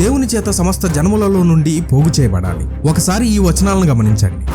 దేవుని చేత సమస్త జన్మలలో నుండి పోగు చేయబడాలి. ఒకసారి ఈ వచనాలను గమనించండి.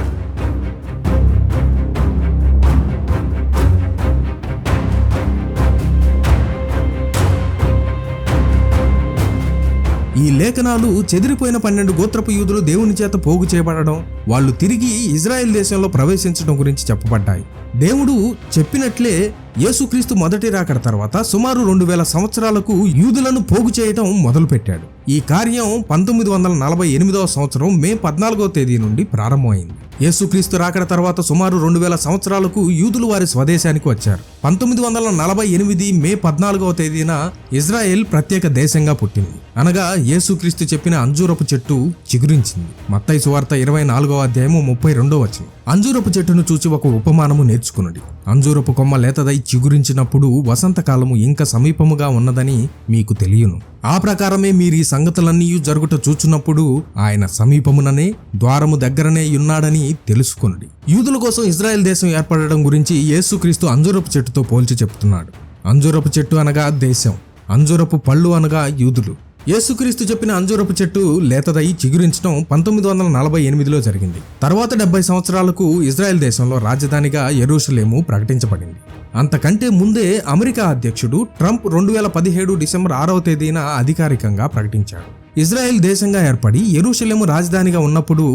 ఈ లేఖనాలు చెదిరిపోయిన పన్నెండు గోత్రపు యూదులు దేవుని చేత పోగు చేయబడడం వాళ్ళు తిరిగి ఇజ్రాయెల్ దేశంలో ప్రవేశించడం గురించి చెప్పబడ్డాయి. దేవుడు చెప్పినట్లే యేసుక్రీస్తు మొదటి రాకడ తర్వాత సుమారు రెండు వేల సంవత్సరాలకు యూదులను పోగు చేయడం మొదలుపెట్టాడు. ఈ కార్యం పంతొమ్మిది వందల నలభై ఎనిమిదవ సంవత్సరం మే పద్నాలుగవ తేదీ నుండి ప్రారంభమైంది. యేసుక్రీస్తు రాకడ తర్వాత సుమారు రెండు వేల సంవత్సరాలకు యూదులు వారి స్వదేశానికి వచ్చారు. పంతొమ్మిది వందల నలభై ఎనిమిది మే పద్నాలుగవ తేదీన ఇజ్రాయెల్ ప్రత్యేక దేశంగా పుట్టింది. అనగా యేసుక్రీస్తు చెప్పిన అంజూరపు చెట్టు చిగురించింది. మత్తయి సువార్త ఇరవై నాలుగవ అధ్యాయము ముప్పై రెండో వచ్చింది అంజూరపు చెట్టును చూచి ఒక ఉపమానము నేర్చుకున్నది అంజూరపు కొమ్మ లేతదై చిగురించినప్పుడు వసంతకాలము ఇంకా సమీపముగా ఉన్నదని మీకు తెలియను. ఆ ప్రకారమే మీరు ఈ సంగతులన్నీ జరుగుట చూచున్నప్పుడు ఆయన సమీపముననే ద్వారము దగ్గరనే ఉన్నాడని తెలుసుకున్నది యూదుల కోసం ఇజ్రాయెల్ దేశం ఏర్పడడం గురించి యేసుక్రీస్తు అంజూరపు చెట్టుతో పోల్చి చెప్తున్నాడు. అంజూరపు చెట్టు అనగా దేశం. అంజూరపు పళ్ళు అనగా యూదులు. యేసుక్రీస్తు చెప్పిన అంజూరపు చెట్టు లేతదై చిగురించడం పంతొమ్మిది వందల నలభై ఎనిమిదిలో జరిగింది. తర్వాత డెబ్బై సంవత్సరాలకు ఇజ్రాయెల్ దేశంలో రాజధానిగా ఎరూషలేము ప్రకటించబడింది. అంతకంటే ముందే అమెరికా అధ్యక్షుడు ట్రంప్ రెండు వేల పదిహేడు డిసెంబర్ ఆరవ తేదీన అధికారికంగా ప్రకటించాడు. ఇజ్రాయెల్ దేశంగా ఏర్పడి ఎరూషలేము రాజధానిగా ఉన్నప్పుడు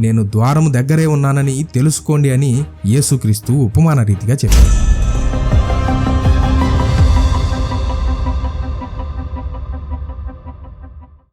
నేను ద్వారము దగ్గరే ఉన్నానని తెలుసుకోండి అని యేసుక్రీస్తు ఉపమాన రీతిగా చెప్పాడు.